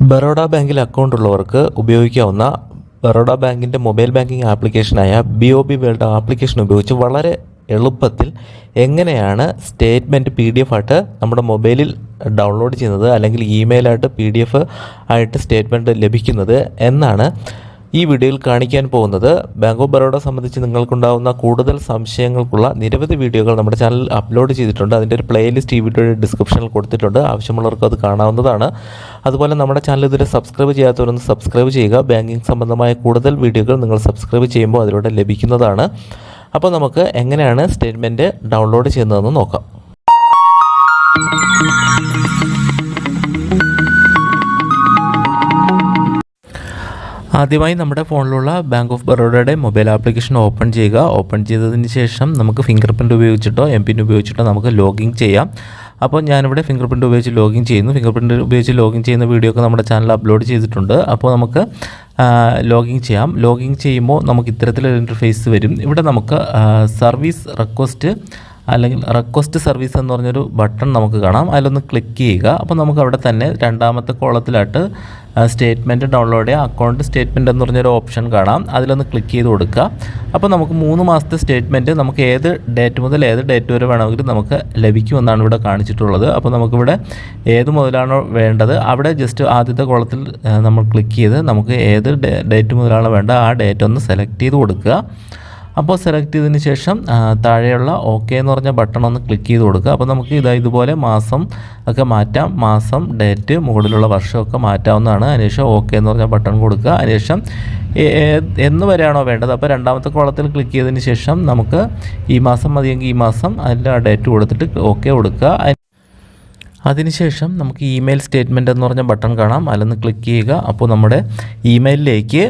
ബറോഡ ബാങ്കിൽ അക്കൗണ്ട് ഉള്ളവർക്ക് ഉപയോഗിക്കാവുന്ന ബറോഡ ബാങ്കിന്റെ mobile banking ആപ്ലിക്കേഷനായ B O B world application ഉപയോഗിച്ച് വളരെ എളുപ്പത്തിൽ എങ്ങനെയാണ് സ്റ്റേറ്റ്മെന്റ് പി ഡി എഫ് ആയിട്ട് നമ്മുടെ മൊബൈലിൽ ഡൗൺലോഡ് ചെയ്യുന്നത് അല്ലെങ്കിൽ ഇമെയിലായിട്ട് പി ഡി എഫ് ആയിട്ട് സ്റ്റേറ്റ്മെന്റ് ലഭിക്കുന്നത് എന്നാണ് ഈ വീഡിയോയിൽ കാണിക്കാൻ പോകുന്നത് ബാങ്ക് ഓഫ് ബറോഡ സംബന്ധിച്ച് നിങ്ങൾക്കുണ്ടാകുന്ന കൂടുതൽ സംശയങ്ങൾക്കുള്ള നിരവധി വീഡിയോകൾ നമ്മുടെ ചാനലിൽ അപ്ലോഡ് ചെയ്തിട്ടുണ്ട്. അതിന്റെ ഒരു പ്ലേലിസ്റ്റ് ഈ വീഡിയോയുടെ ഡിസ്ക്രിപ്ഷനിൽ കൊടുത്തിട്ടുണ്ട്. ആവശ്യമുള്ളവർക്ക് അത് കാണാവുന്നതാണ്. അതുപോലെ നമ്മുടെ ചാനൽ ഇതുവരെ സബ്സ്ക്രൈബ് ചെയ്യാത്തവരൊന്ന് സബ്സ്ക്രൈബ് ചെയ്യുക. ബാങ്കിങ് സംബന്ധമായ കൂടുതൽ വീഡിയോകൾ നിങ്ങൾ സബ്സ്ക്രൈബ് ചെയ്യുമ്പോൾ അതിലൂടെ ലഭിക്കുന്നതാണ്. അപ്പോൾ നമുക്ക് എങ്ങനെയാണ് സ്റ്റേറ്റ്മെന്റ് ഡൗൺലോഡ് ചെയ്യുന്നതെന്ന് നോക്കാം. ആദ്യമായി നമ്മുടെ ഫോണിലുള്ള ബാങ്ക് ഓഫ് ബറോഡയുടെ മൊബൈൽ ആപ്ലിക്കേഷൻ ഓപ്പൺ ചെയ്യുക. ഓപ്പൺ ചെയ്തതിന് ശേഷം നമുക്ക് ഫിംഗർ പ്രിന്റ് ഉപയോഗിച്ചിട്ടോ എം പിൻ ഉപയോഗിച്ചിട്ടോ നമുക്ക് ലോഗിൻ ചെയ്യാം. അപ്പോൾ ഞാനിവിടെ ഫിംഗർ പ്രിന്റ് ഉപയോഗിച്ച് ലോഗിൻ ചെയ്യുന്നു. ഫിംഗർ പ്രിന്റ് ഉപയോഗിച്ച് ലോഗിൻ ചെയ്യുന്ന വീഡിയോ ഒക്കെ നമ്മുടെ ചാനൽ അപ്ലോഡ് ചെയ്തിട്ടുണ്ട്. അപ്പോൾ നമുക്ക് ലോഗിൻ ചെയ്യാം. ലോഗിൻ ചെയ്യുമ്പോൾ നമുക്ക് ഇത്തരത്തിലൊരു ഇന്റർഫേസ് വരും. ഇവിടെ നമുക്ക് സർവീസ് റിക്വസ്റ്റ് അല്ലെങ്കിൽ റിക്വസ്റ്റ് സർവീസ് എന്ന് പറഞ്ഞൊരു ബട്ടൺ നമുക്ക് കാണാം. അതിലൊന്ന് ക്ലിക്ക് ചെയ്യുക. അപ്പോൾ നമുക്ക് അവിടെ തന്നെ രണ്ടാമത്തെ കോളത്തിലായിട്ട് സ്റ്റേറ്റ്മെന്റ് ഡൗൺലോഡ് ചെയ്യുക. അക്കൗണ്ട് സ്റ്റേറ്റ്മെന്റ് എന്ന് പറഞ്ഞൊരു ഓപ്ഷൻ കാണാം. അതിലൊന്ന് ക്ലിക്ക് ചെയ്ത് കൊടുക്കുക. അപ്പോൾ നമുക്ക് മൂന്ന് മാസത്തെ സ്റ്റേറ്റ്മെന്റ് നമുക്ക് ഏത് ഡേറ്റ് മുതൽ ഏത് ഡേറ്റ് വരെ വേണമെങ്കിലും നമുക്ക് ലഭിക്കുമെന്നാണ് ഇവിടെ കാണിച്ചിട്ടുള്ളത്. അപ്പോൾ നമുക്കിവിടെ ഏത് മുതലാണോ വേണ്ടത് അവിടെ ജസ്റ്റ് ആദ്യത്തെ കോളത്തിൽ നമ്മൾ ക്ലിക്ക് ചെയ്ത് നമുക്ക് ഏത് ഡേറ്റ് മുതലാണോ വേണ്ടത് ആ ഡേറ്റ് ഒന്ന് സെലക്ട് ചെയ്ത് കൊടുക്കുക. അപ്പോൾ സെലക്ട് ചെയ്തതിന് ശേഷം താഴെയുള്ള ഓക്കെ എന്ന് പറഞ്ഞ ബട്ടൺ ഒന്ന് ക്ലിക്ക് ചെയ്ത് കൊടുക്കുക. അപ്പോൾ നമുക്ക് ഇതാ ഇതുപോലെ മാസം ഒക്കെ മാറ്റാം. മാസം ഡേറ്റ് മുകളിലുള്ള വർഷമൊക്കെ മാറ്റാവുന്നതാണ്. അതിനുശേഷം ഓക്കെ എന്ന് പറഞ്ഞ ബട്ടൺ കൊടുക്കുക. അതിനുശേഷം എന്ന് വരെയാണോ വേണ്ടത്? അപ്പോൾ രണ്ടാമത്തെ കോളത്തിൽ ക്ലിക്ക് ചെയ്തതിന് ശേഷം നമുക്ക് ഈ മാസം മതിയെങ്കിൽ ഈ മാസം അതിന്റെ ഡേറ്റ് കൊടുത്തിട്ട് ഓക്കെ കൊടുക്കുക. അതിനുശേഷം നമുക്ക് ഇമെയിൽ സ്റ്റേറ്റ്മെന്റ് എന്ന് പറഞ്ഞ ബട്ടൺ കാണാം. അതിലൊന്ന് ക്ലിക്ക് ചെയ്യുക. അപ്പോൾ നമ്മുടെ ഇമെയിലിലേക്ക്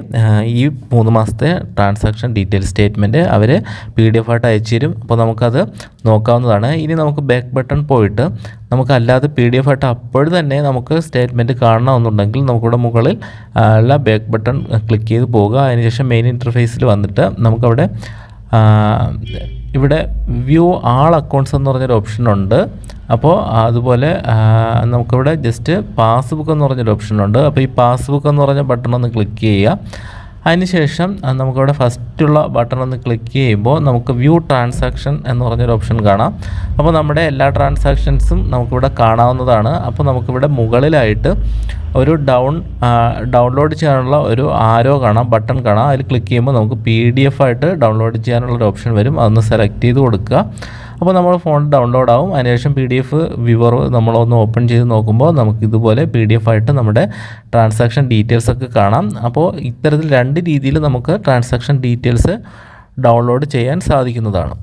ഈ മൂന്ന് മാസത്തെ ട്രാൻസാക്ഷൻ ഡീറ്റെയിൽ സ്റ്റേറ്റ്മെന്റ് അവർ പി ഡി എഫ് ആയിട്ട് അയച്ചു തരും. അപ്പോൾ നമുക്കത് നോക്കാവുന്നതാണ്. ഇനി നമുക്ക് ബാക്ക് ബട്ടൺ പോയിട്ട് നമുക്ക് അല്ലാതെ പി ഡി എഫ് ആയിട്ട് അപ്പോഴും തന്നെ നമുക്ക് സ്റ്റേറ്റ്മെന്റ് കാണണമെന്നുണ്ടെങ്കിൽ നമുക്കിവിടെ മുകളിൽ ഉള്ള ബാക്ക് ബട്ടൺ ക്ലിക്ക് ചെയ്ത് പോകുക അതിനുശേഷം മെയിൻ ഇന്റർഫേസിൽ വന്നിട്ട് നമുക്കവിടെ ഇവിടെ വ്യൂ ആൾ അക്കൗണ്ട്സ് എന്ന് പറഞ്ഞൊരു ഓപ്ഷൻ ഉണ്ട്. അപ്പോൾ അതുപോലെ നമുക്കിവിടെ ജസ്റ്റ് പാസ്ബുക്ക് എന്ന് പറഞ്ഞൊരു ഓപ്ഷനുണ്ട് അപ്പോൾ ഈ പാസ്ബുക്ക് എന്ന് പറഞ്ഞ ബട്ടൺ ഒന്ന് ക്ലിക്ക് ചെയ്യുക. അതിനുശേഷം നമുക്കിവിടെ ഫസ്റ്റുള്ള ബട്ടൺ ഒന്ന് ക്ലിക്ക് ചെയ്യുമ്പോൾ നമുക്ക് വ്യൂ ട്രാൻസാക്ഷൻ എന്ന് പറഞ്ഞൊരു ഓപ്ഷൻ കാണാം. അപ്പോൾ നമ്മുടെ എല്ലാ ട്രാൻസാക്ഷൻസും നമുക്കിവിടെ കാണാവുന്നതാണ്. അപ്പോൾ നമുക്കിവിടെ മുകളിലായിട്ട് ഒരു ഡൗൺ ഡൗൺലോഡ് ചെയ്യാനുള്ള ഒരു ആരോ കാണാം ബട്ടൺ കാണാം. അതിൽ ക്ലിക്ക് ചെയ്യുമ്പോൾ നമുക്ക് പി ഡി എഫ് ആയിട്ട് ഡൗൺലോഡ് ചെയ്യാനുള്ള ഒരു ഓപ്ഷൻ വരും. അതൊന്ന് സെലക്ട് ചെയ്ത് കൊടുക്കുക. അപ്പോൾ നമ്മൾ ഫോൺ ഡൗൺലോഡ് ആവും. അതിനുശേഷം പി ഡി എഫ് വിവർ നമ്മളൊന്ന് ഓപ്പൺ ചെയ്ത് നോക്കുമ്പോൾ നമുക്ക് ഇതുപോലെ പി ഡി എഫ് ആയിട്ട് നമ്മുടെ ട്രാൻസാക്ഷൻ ഡീറ്റെയിൽസ് ഒക്കെ കാണാം. അപ്പോൾ ഇത്തരത്തിൽ രണ്ട് രീതിയിൽ നമുക്ക് ട്രാൻസാക്ഷൻ ഡീറ്റെയിൽസ് ഡൗൺലോഡ് ചെയ്യാൻ സാധിക്കുന്നതാണ്.